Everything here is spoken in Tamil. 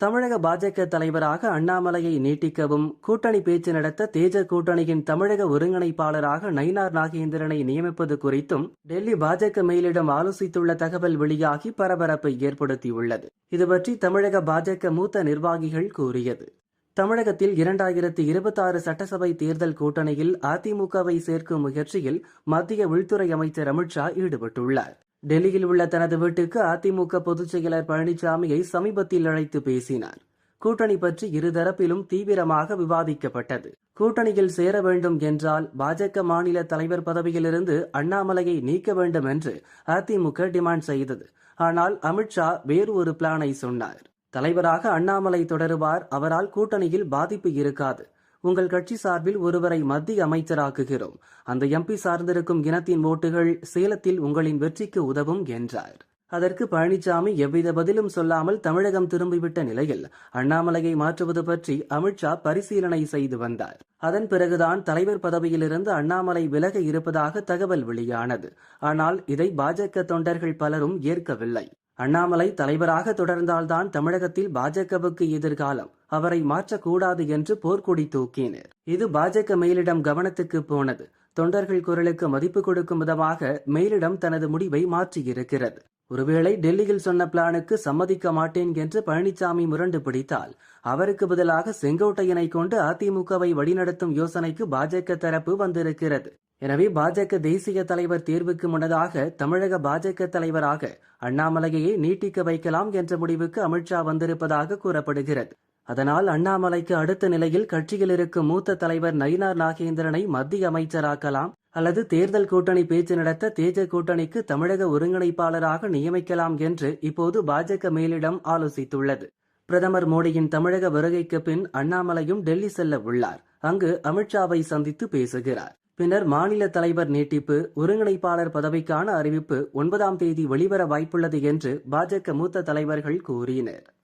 தமிழக பாஜக தலைவராக அண்ணாமலையை நீட்டிக்கவும் கூட்டணி பேச்சு நடத்த தேஜ கூட்டணியின் தமிழக ஒருங்கிணைப்பாளராக நயினார் நாகேந்திரனை நியமிப்பது குறித்தும் டெல்லி பாஜக மேலிடம் ஆலோசித்துள்ள தகவல் வெளியாகி பரபரப்பை ஏற்படுத்தியுள்ளது. இதுபற்றி தமிழக பாஜக மூத்த நிர்வாகிகள் கூறியது. தமிழகத்தில் இரண்டாயிரத்தி இருபத்தாறு சட்டசபை தேர்தல் கூட்டணியில் அதிமுகவை சேர்க்கும் முயற்சியில் மத்திய உள்துறை அமைச்சர் அமித்ஷா ஈடுபட்டுள்ளார். டெல்லியில் உள்ள தனது வீட்டுக்கு அதிமுக பொதுச் செயலர் பழனிசாமியை சமீபத்தில் அழைத்து பேசினார். கூட்டணி பற்றி இருதரப்பிலும் தீவிரமாக விவாதிக்கப்பட்டது. கூட்டணியில் சேர வேண்டும் என்றால் பாஜக மாநில தலைவர் பதவியிலிருந்து அண்ணாமலையை நீக்க வேண்டும் என்று அதிமுக டிமாண்ட் செய்தது. ஆனால் அமித்ஷா வேறு ஒரு பிளானை சொன்னார். தலைவராக அண்ணாமலை தொடருவார் அவரால் கூட்டணியில் பாதிப்பு இருக்காது. உங்கள் கட்சி சார்பில் ஒருவரை மத்திய அமைச்சராக்குகிறோம். அந்த எம்பி சார்ந்திருக்கும் இனத்தின் ஓட்டுகள் சேலத்தில் உங்களின் வெற்றிக்கு உதவும் என்றார். அதற்கு பழனிசாமி எவ்வித பதிலும் சொல்லாமல் தமிழகம் திரும்பிவிட்ட நிலையில் அண்ணாமலையை மாற்றுவது பற்றி அமித்ஷா பரிசீலனை செய்து வந்தார். அதன் பிறகுதான் தலைவர் பதவியிலிருந்து அண்ணாமலை விலக இருப்பதாக தகவல் வெளியானது. ஆனால் இதை பாஜக தொண்டர்கள் பலரும் ஏற்கவில்லை. அண்ணாமலை தலைவராக தொடர்ந்தால்தான் தமிழகத்தில் பாஜகவுக்கு எதிர்காலம். அவரை மாற்றக்கூடாது என்று போர்க்கொடி தூக்கினர். இது பாஜக மேலிடம் கவனத்துக்கு போனது. தொண்டர்கள் குரலுக்கு மதிப்பு கொடுக்கும் விதமாக மேலிடம் தனது முடிவை மாற்றியிருக்கிறது. ஒருவேளை டெல்லியில் சொன்ன பிளானுக்கு சம்மதிக்க மாட்டேன் என்று பழனிசாமி முரண்டு பிடித்தால் அவருக்கு பதிலாக செங்கோட்டையனை கொண்டு அதிமுகவை வழிநடத்தும் யோசனைக்கு பாஜக தரப்பு வந்திருக்கிறது. எனவே பாஜக தேசிய தலைவர் தேர்வுக்கு முன்னதாக தமிழக பாஜக தலைவராக அண்ணாமலையையே நீட்டிக்க வைக்கலாம் என்ற முடிவுக்கு அமித்ஷா வந்திருப்பதாக கூறப்படுகிறது. அதனால் அண்ணாமலைக்கு அடுத்த நிலையில் கட்சியில் இருக்கும் மூத்த தலைவர் நயினார் நாகேந்திரனை மத்திய அமைச்சராக்கலாம் அல்லது தேர்தல் கூட்டணி பேச்சு நடத்த தேஜ கூட்டணிக்கு தமிழக ஒருங்கிணைப்பாளராக நியமிக்கலாம் என்று இப்போது பாஜக மேலிடம் ஆலோசித்துள்ளது. பிரதமர் மோடியின் தமிழக வருகைக்கு பின் அண்ணாமலையும் டெல்லி செல்ல உள்ளார். அங்கு அமித்ஷாவை சந்தித்து பேசுகிறார். பின்னர் மாநில தலைவர் நீட்டிப்பு ஒருங்கிணைப்பாளர் பதவிக்கான அறிவிப்பு ஒன்பதாம் தேதி வெளிவர வாய்ப்புள்ளது என்று பாஜக மூத்த தலைவர்கள் கூறினர்.